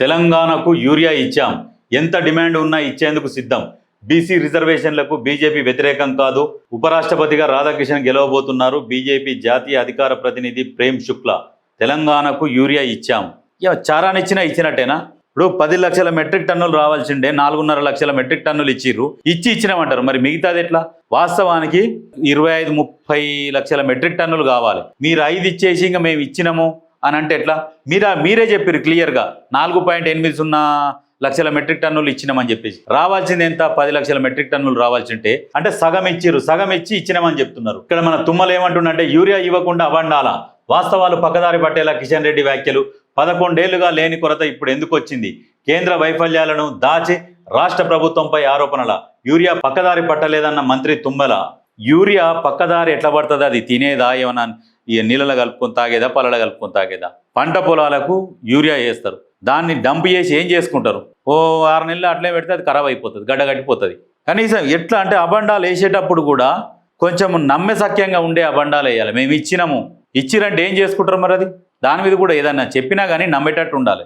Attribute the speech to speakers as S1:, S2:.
S1: తెలంగాణకు యూరియా ఇచ్చాం. ఎంత డిమాండ్ ఉన్నా ఇచ్చేందుకు సిద్ధం. బీసీ రిజర్వేషన్లకు బీజేపీ వ్యతిరేకం కాదు. ఉపరాష్ట్రపతిగా రాధాకృష్ణన్ గెలవబోతున్నారు. బీజేపీ జాతీయ అధికార ప్రతినిధి ప్రేమ్ శుక్లా. తెలంగాణకు యూరియా ఇచ్చాం. ఇక చారానిచ్చినా ఇచ్చినట్టేనా? ఇప్పుడు పది లక్షల మెట్రిక్ టన్నులు రావాల్సిండే. నాలుగున్నర లక్షల మెట్రిక్ టన్నులు ఇచ్చిర్రు. ఇచ్చి ఇచ్చినామంటారు. మరి మిగతాది ఎట్లా? వాస్తవానికి ఇరవై ఐదు ముప్పై లక్షల మెట్రిక్ టన్నులు కావాలి. మీరు ఐదు ఇచ్చేసి ఇంకా మేము ఇచ్చినాము. అని అంటే ఎట్లా? మీరా మీరే చెప్పారు క్లియర్గా. నాలుగు పాయింట్ ఎనిమిది సున్నా లక్షల మెట్రిక్ టన్నులు ఇచ్చినామని చెప్పేసి. రావాల్సింది ఎంత? పది లక్షల మెట్రిక్ టన్నులు రావాల్సి ఉంటే అంటే సగం ఇచ్చిర్రు. సగం ఇచ్చి ఇచ్చినామని చెప్తున్నారు. ఇక్కడ మన తుమ్మలు ఏమంటుండంటే యూరియా ఇవ్వకుండా అవండాలా వాస్తవాలు పక్కదారి పట్టేలా కిషన్ రెడ్డి వ్యాఖ్యలు. పదకొండేళ్ళుగా లేని కొరత ఇప్పుడు ఎందుకు వచ్చింది? కేంద్ర వైఫల్యాలను దాచి రాష్ట్ర ప్రభుత్వంపై ఆరోపణల? యూరియా పక్కదారి పట్టలేదన్న మంత్రి తుమ్మల. యూరియా పక్కదారి ఎట్లా పడుతుంది? అది తినేదా ఏమన్నా? ఈ నీళ్ళలో కలుపుకొని తాగేదా పళ్ళలో కలుపుకొని తాగేదా? పంట పొలాలకు యూరియా వేస్తారు. దాన్ని డంప్ చేసి ఏం చేసుకుంటారు? ఓ ఆరు నెలలు అట్లే పెడితే అది ఖరాబ్ అయిపోతుంది గడ్డ కట్టిపోతుంది. కనీసం ఎట్లా అంటే అబండాలు వేసేటప్పుడు కూడా కొంచెం నమ్మెసక్యంగా ఉండే అబండాలు వేయాలి. మేము ఇచ్చినాము. ఇచ్చిరంటే ఏం చేసుకుంటారు మరి అది? దాని మీద కూడా ఏదన్నా చెప్పినా కానీ నమ్మేటట్టు ఉండాలి.